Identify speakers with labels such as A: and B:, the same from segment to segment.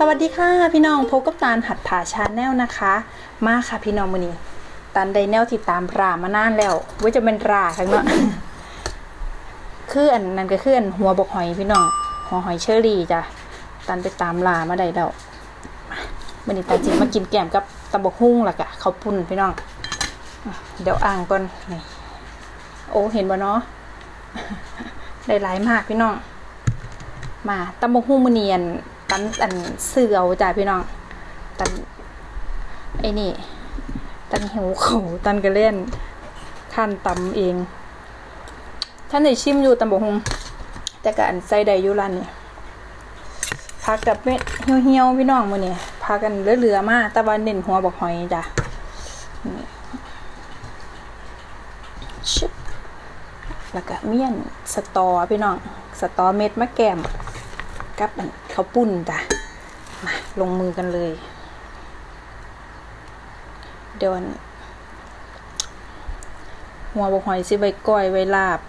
A: สวัสดีค่ะพี่น้องพบกับตาลหัดผาชาแนลนะคะ มาค่ะพี่น้องมือนี้ตันไดแนลติดตามรามานานแล้วว่าจะเป็นราทั้งเนาะคืออันนั้นก็คืออันหัวบกหอยพี่น้องหัวหอยเชอรี่จ้ะตันไปตามรามาได้แล้วมือนี้ตันจิมากินแกมกับตำบกหุ่งล่ะกะเขาปุ้นพี่น้องเดี๋ยวอ่างก่อนนี่โอ้เห็นบ่เนาะได้หลายมากพี่น้องมาตำบกหุ่งมือเนียน ตันอันเสือเอาจ้ะพี่น้อง ตันไอ้นี่ ตันหิวเขาตันก็เล่นขั้นตำเองท่านในชิมอยู่ตำบกหุ่งแต่ก็อันใส่ได้อยู่ร้านนี่พักกับเม็ดเหี่ยวๆพี่น้องมื้อนี้พากันเหลือๆมาตะวันเน้นหัวบอกหอยจ้ะชึบแล้วก็เมี่ยนสตอพี่น้อง สตอเม็ดมะแกม กับอันข้าวปุ้นจ้ะมาลงมือกันเลย เดี๋ยวอันหัวบกหอยสิใบก้อยไว้ลาบ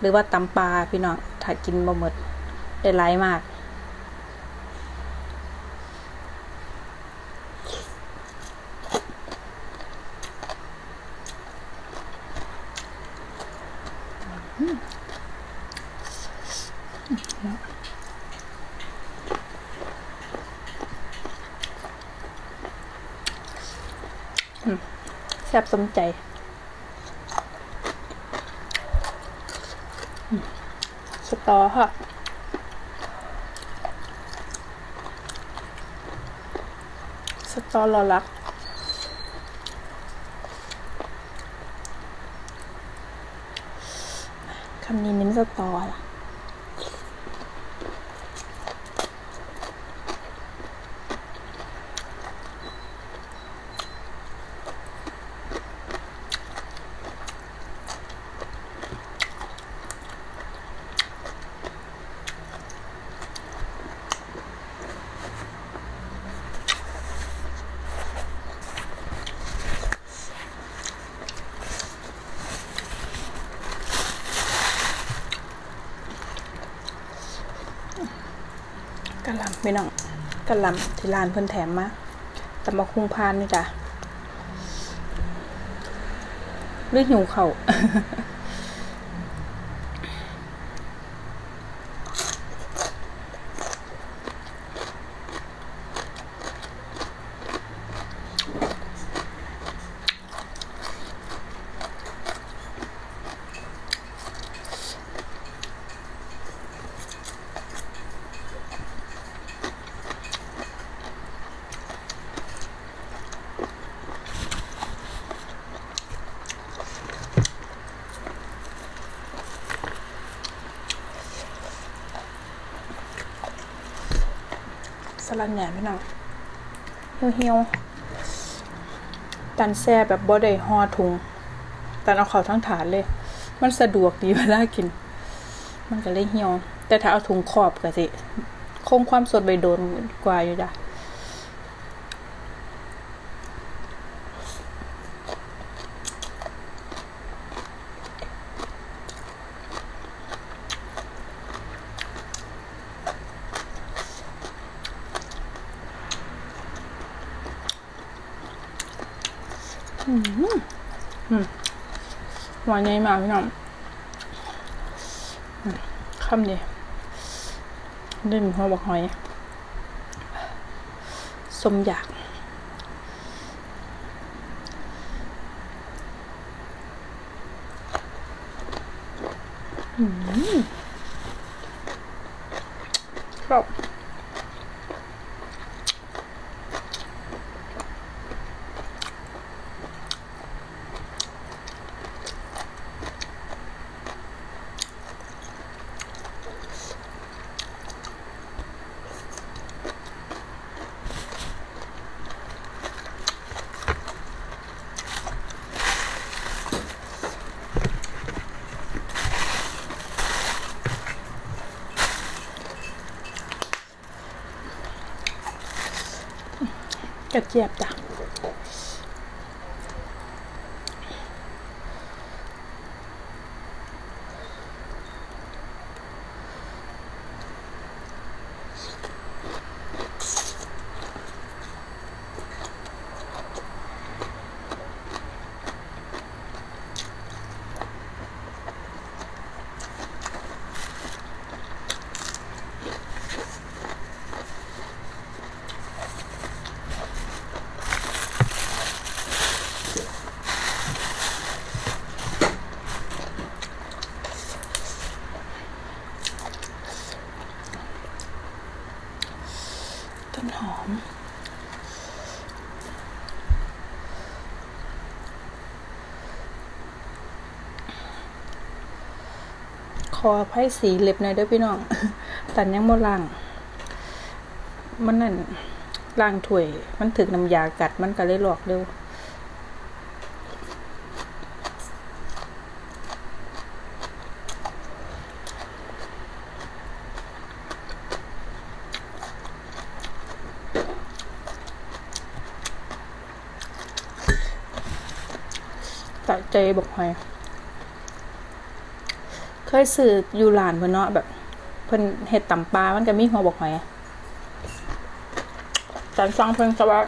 A: หรือว่าตำปลาพี่น้องถ้ากินบ่หมดได้หลายมาก แซ่บสมใจสตอค่ะสตอรอลักคำนี้เน้นสตอล่ะ ลำพี่น้องกะลำที่ร้านเพิ่นแถมมาตำบักคุงพานนี่จ้ะหรือหิวเขาว สลัดแหน่พี่น้องเหี่ยวๆตันแซ่แบบบ่ได้ห่อถุงตันเอาเขาทั้งฐานเลย มันสะดวกดีเวลากิน มันก็เลยเหี่ยว แต่ถ้าเอาถุงขอบก็สิคงความสดไปโดนกว่าอยู่จ้ะ หวานใหญ่มากพี่น้องคำเดียวดึงหัวบอกหอยสมอยากอืมครับ ระเจี๊ยบจ้ะ คอไพ่สีเล็บหน่อยเด้อพี่น้องตันยังบ่ล้าง มันนั่นล้างถ้วย มันถึกน้ำยากัดมันก็เลยหลอกเร็วตะใจบอกหอย เคยซื้ออยู่ร้านเพิ่นเนาะแบบ เพิ่นเห็ดตำปลามันก็มีหัวบอกหอยจานฟังเพิ่นก็ว่า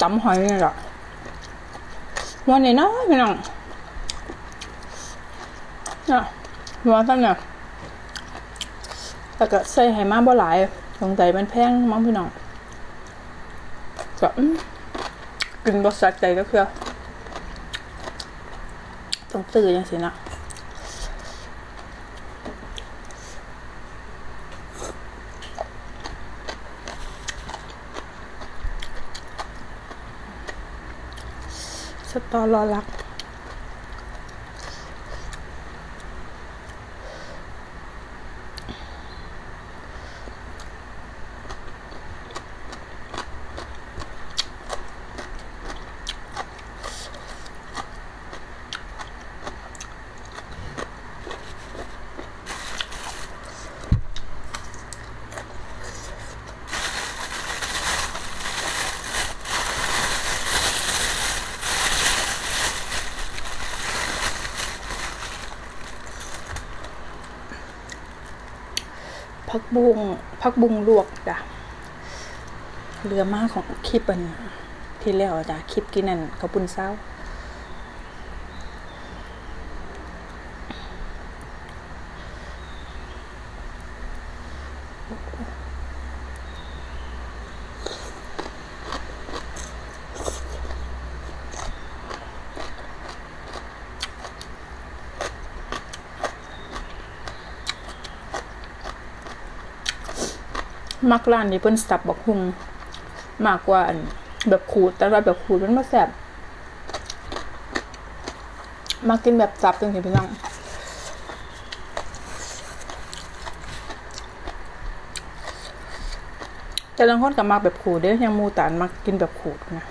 A: ตำหอยนี่แหละหัวนี่น้อยพี่น้องเนี่ยหัวซ้ำเนี่ยแต่ก็ใส่ให้มาบ่หลายสงสัยมันแพงมั้งพี่น้องก็กินบ่สัดใจก็คือต้องตื่นยังสินะ ตอรอรัก พักบุงพักบุงลวกจ้ะเรือมากของคลิปอันที่แล้วจ้ะคลิปกินนั่นข้าปุ่นเศร้า มักร้านนี้เพิ่นสับบักหุงมากกว่าอันแบบขูดแต่ว่าแบบขูดมันมาแซ่บมากินแบบสับจังๆพี่น้องแต่บางคนก็มักแบบขูดเด้อยังมูตานมักกินแบบขูดนะ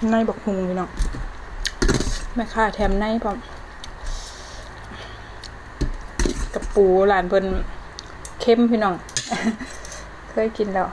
A: ในบักฮุงพี่น้องแม่ค้าแถมในพร้อมกับปูร้านเพิ่นเข้มพี่น้อง เคยกินแล้ว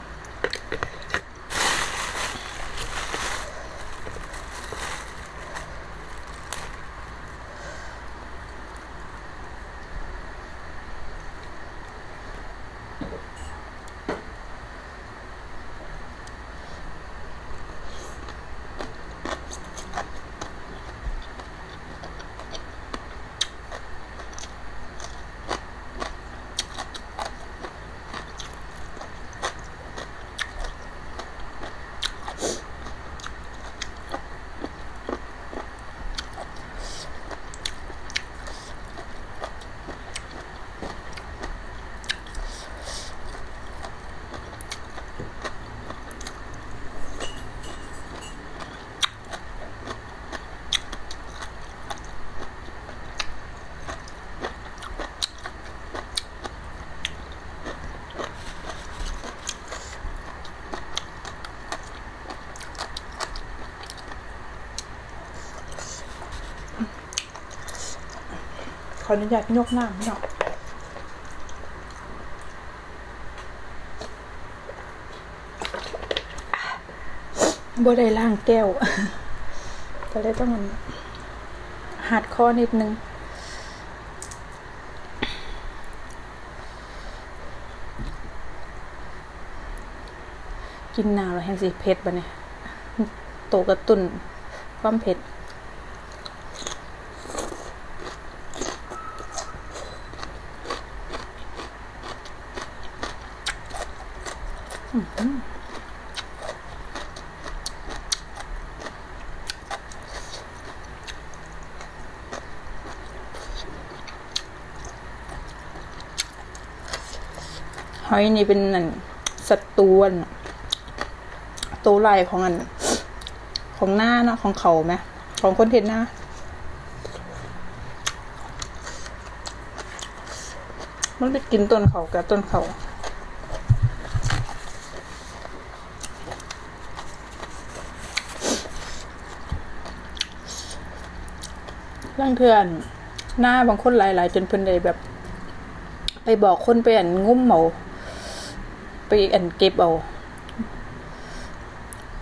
A: ขออนุญาตยกหน้าพี่น้องบ่ได้ล่างแก้วก็เลยต้องหัดคอนิดนึงกินหนาวแล้วแห้งสิเผ็ดบะเนี่ยโตกระตุนความเผ็ด ห อยนี่เป็นอันสัตว์ตัวอันตัวลายของอัน ของหน้าเนาะของเขาไหมของคนเห็นหน้ามันไปกินต้นเขากับต้นเขาล่างเถื่อน หน้าบางคนหลาย ๆ จนเพิ่นเลยแบบ ไปบอกคนไปอันงุ้มเอา ไปอันเก็บเอา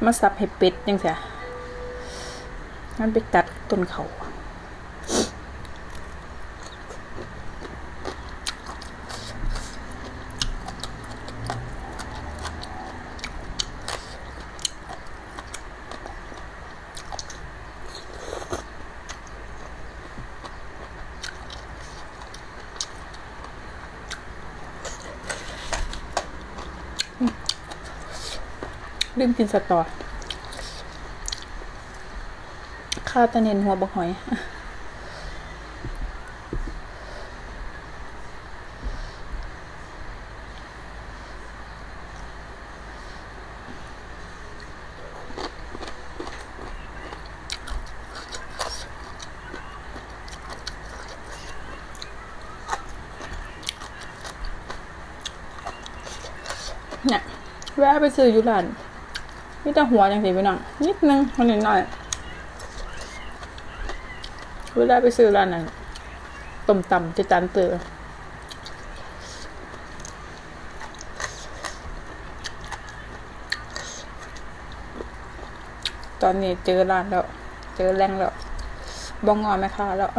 A: มาซับให้เป็ดยังเสียงั้นไปตัดต้นเขา ลืมกินสตอข้าวตะเนนหัวบักหอย เนี่ยแวะไปซื้ออยู่ร้าน มีแต่หัวจังสิพี่น้องนิดนึงมันนิดหน่อยเวลาไปซื้อร้านนั้นต้มตำจะจานเตือตอนนี้เจอร้านแล้ว เจอแรงแล้วบองงอแม่ค้าแล้ว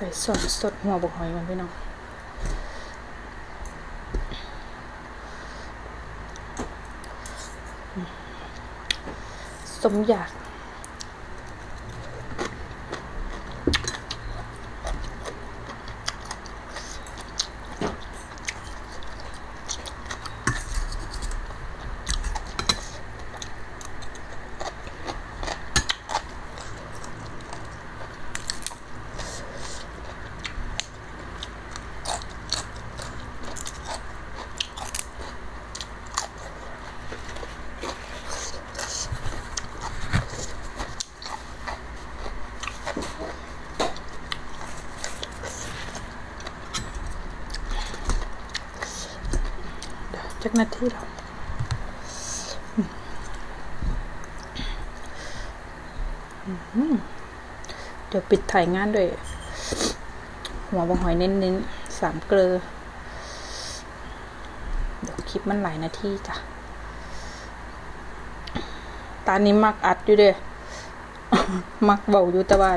A: ใส่ซอสสดหัวบกหอยมันพี่น้องสมอยาก นาทีแล้วเดี๋ยวปิดถ่ายงานด้วย หัวบะหอยเน้นๆสามเกลือ เดี๋ยวคลิปมันหลายนาทีจ้ะ ตานี้มักอัดอยู่เด้มักเบาอยู่ต่ว่า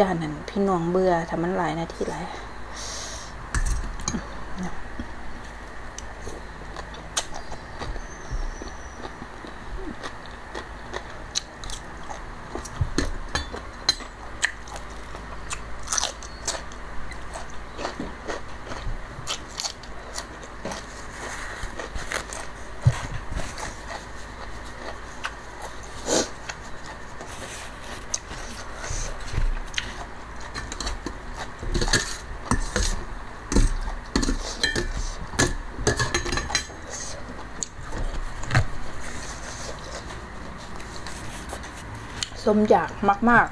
A: ด้านนั้นพี่น้องเบื่อถ้ามันหลายนาทีหลาย มอยากมาก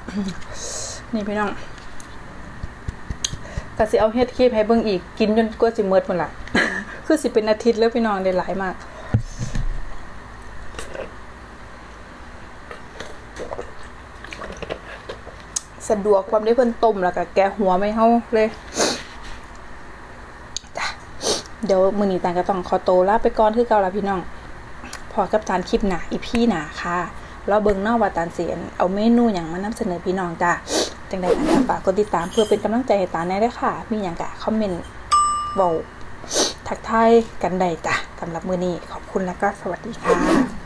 A: ๆ นี่พี่น้องก็สิเอาเฮ็ดคลิปให้เบิ่งอีกกินจนกว่าสิเมิดหมดละคือสิเป็นอาทิตย์แล้วพี่น้องได้หลายมากสะดวกความได้เพิ่นต้มแล้วก็แกหัวไม่เฮาเลยจ้ะเดี๋ยวมื้อนี้ตานก็ต้องขอโตลาไปก่อนคือเก่าละพี่น้อง พอกับจานคลิปหนาอีพี่หนาค่ะ แล้วเบิ่งนอกว่าตานเสียนเอาเมนูอย่างมานำเสนอพี่น้องจ้ะจังใดก็ฝากกดติดตามเพื่อเป็นกำลังใจให้ตาแน่ด้วยค่ะ มีอย่างกะคอมเมนต์เบาทักทายกันใดจ้ะสำหรับมือนี้ขอบคุณแล้วก็สวัสดีค่ะ